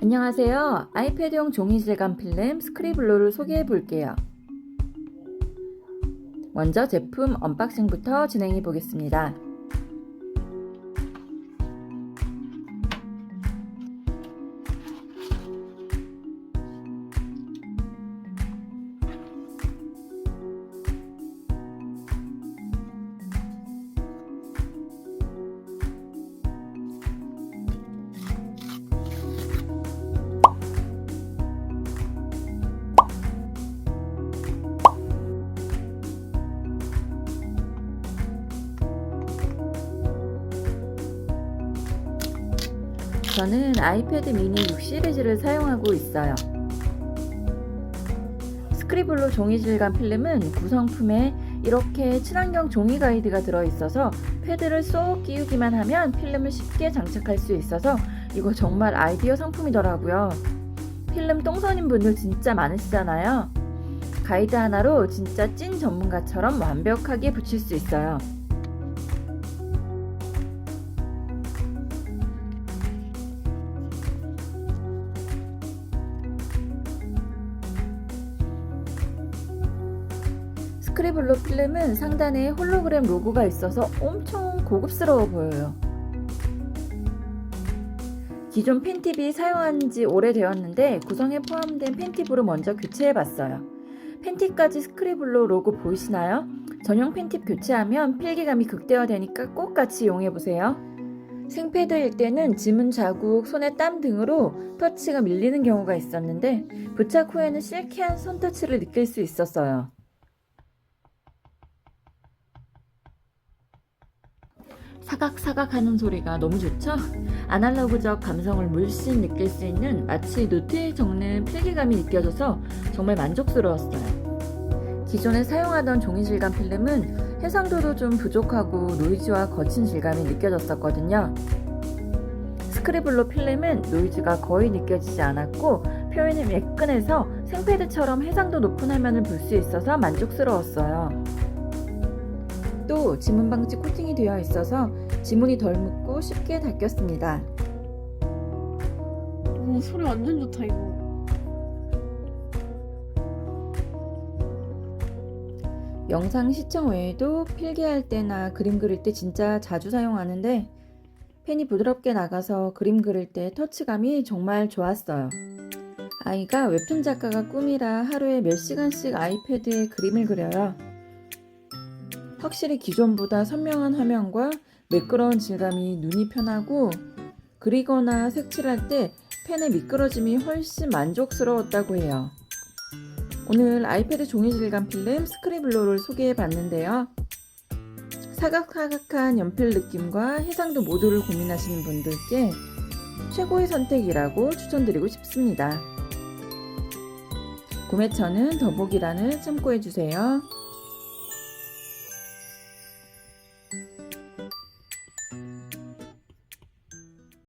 안녕하세요. 아이패드용 종이 질감 필름 스크리블로를 소개해 볼게요. 먼저 제품 언박싱부터 진행해 보겠습니다. 저는 아이패드 미니 6 시리즈를 사용하고 있어요. 스크리블로 종이 질감 필름은 구성품에 이렇게 친환경 종이 가이드가 들어있어서 패드를 쏙 끼우기만 하면 필름을 쉽게 장착할 수 있어서 이거 정말 아이디어 상품이더라고요. 필름 똥손인 분들 진짜 많으시잖아요. 가이드 하나로 진짜 찐 전문가처럼 완벽하게 붙일 수 있어요. 스크리블로 필름은 상단에 홀로그램 로고가 있어서 엄청 고급스러워 보여요. 기존 펜팁이 사용한 지 오래되었는데 구성에 포함된 펜팁으로 먼저 교체해 봤어요. 펜팁까지 스크리블로 로고 보이시나요? 전용 펜팁 교체하면 필기감이 극대화되니까 꼭 같이 이용해 보세요. 생패드일 때는 지문 자국, 손의 땀 등으로 터치가 밀리는 경우가 있었는데 부착 후에는 실키한 손터치를 느낄 수 있었어요. 사각사각 하는 소리가 너무 좋죠? 아날로그적 감성을 물씬 느낄 수 있는 마치 노트에 적는 필기감이 느껴져서 정말 만족스러웠어요. 기존에 사용하던 종이 질감 필름은 해상도도 좀 부족하고 노이즈와 거친 질감이 느껴졌었거든요. 스크리블로 필름은 노이즈가 거의 느껴지지 않았고 표현이 매끈해서 생패드처럼 해상도 높은 화면을 볼 수 있어서 만족스러웠어요. 또 지문 방지 코팅이 되어 있어서 지문이 덜 묻고 쉽게 닦였습니다. 오 소리 완전 좋다 이거 영상 시청 외에도 필기할 때나 그림 그릴 때 진짜 자주 사용하는데 펜이 부드럽게 나가서 그림 그릴 때 터치감이 정말 좋았어요. 아이가 웹툰 작가가 꿈이라 하루에 몇 시간씩 아이패드에 그림을 그려요. 확실히 기존보다 선명한 화면과 매끄러운 질감이 눈이 편하고 그리거나 색칠할 때 펜의 미끄러짐이 훨씬 만족스러웠다고 해요. 오늘 아이패드 종이 질감 필름 스크리블로를 소개해 봤는데요. 사각사각한 연필 느낌과 해상도 모두를 고민하시는 분들께 최고의 선택이라고 추천드리고 싶습니다. 구매처는 더보기란을 참고해 주세요.